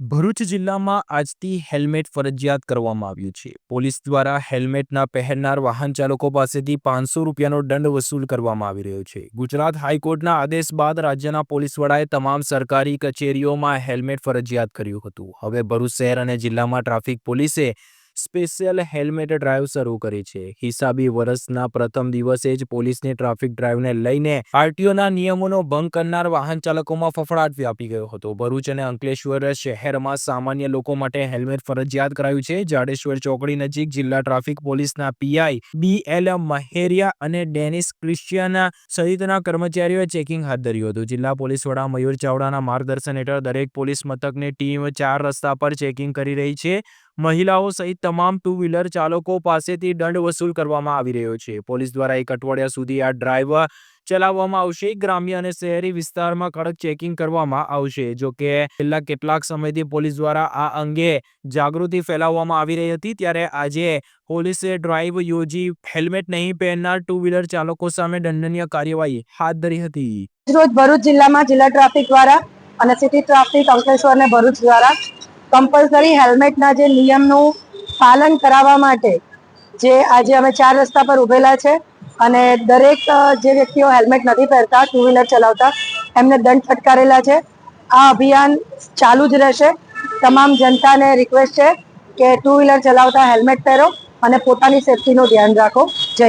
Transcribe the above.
ભરૂચ જિલ્લામાં આજથી હેલ્મેટ ફરજિયાત કરવામાં આવ્યું છે. પોલીસ દ્વારા હેલ્મેટના પહેરનાર વાહન ચાલકો પાસેથી પાંચસો રૂપિયાનો દંડ વસૂલ કરવામાં આવી રહ્યો છે. ગુજરાત હાઈકોર્ટના આદેશ બાદ રાજ્યના પોલીસ વડાએ તમામ સરકારી કચેરીઓમાં હેલ્મેટ ફરજિયાત કર્યું હતું. હવે ભરૂચ શહેર અને જિલ્લામાં ટ્રાફિક પોલીસે સ્પેશિયલ હેલ્મેટ ડ્રાઈવ શરૂ કરી છે. હિસાબી વર્ષના પ્રથમ દિવસે જ પોલીસની ટ્રાફિક ડ્રાઈવને લઈને આરટીઓના નિયમોનો ભંગ કરનાર વાહન ચાલકોમાં ફફડાટ વ્યાપી ગયો હતો. ભરૂચ અને અંકલેશ્વર શહેરમાં સામાન્ય લોકો માટે હેલ્મેટ ફરજિયાત કરાયું છે. જાડેશ્વર ચોકડી નજીક જિલ્લા ટ્રાફિક પોલીસના પીઆઈ બી એલ મહેરિયા અને ડેનિસ ક્રિશ્ચિયન સહિતના કર્મચારીઓએ ચેકિંગ હાથ ધર્યું હતું. જિલ્લા પોલીસ વડા મયુર ચાવડાના માર્ગદર્શન હેઠળ દરેક પોલીસ મથકની ટીમ ચાર રસ્તા પર ચેકિંગ કરી રહી છે. મહિલાઓ સહિત તમામ ટુ વ્હીલર ચાલકો પાસેથી દંડ વસૂલ કરવામાં આવી રહ્યો છે. પોલીસ દ્વારા એક અઠવાડિયા સુધી આ ડ્રાઈવ ચલાવવામાં આવશે. ગ્રામ્ય અને શહેરી વિસ્તારમાં કડક ચેકિંગ કરવામાં આવશે. જો કે, છેલ્લા કેટલાક સમયથી પોલીસ દ્વારા આ અંગે જાગૃતિ ફેલાવવામાં આવી રહી હતી. ત્યારે આજે પોલીસે ડ્રાઈવ યોજી, હેલ્મેટ નહીં પહેરનાર ટુ વ્હીલર ચાલકો સામે દંડનીય કાર્યવાહી હાથ ધરી હતી. રોજ ભરૂચ જિલ્લામાં જિલ્લા ટ્રાફિક દ્વારા અને સિટી ટ્રાફિક અંકલેશ્વર ભરૂચ દ્વારા કમ્પલસરી હેલ્મેટના જે નિયમનું પાલન કરાવવા માટે જે આજે અમે ચાર રસ્તા પર ઉભેલા છે અને દરેક જે વ્યક્તિઓ હેલ્મેટ નથી પહેરતા ટુ વ્હીલર ચલાવતા, એમને દંડ ફટકારેલા છે. આ અભિયાન ચાલુ જ રહેશે. તમામ જનતાને રિક્વેસ્ટ છે કે ટુ વ્હીલર ચલાવતા હેલ્મેટ પહેરો અને પોતાની સેફટીનું ધ્યાન રાખો. જય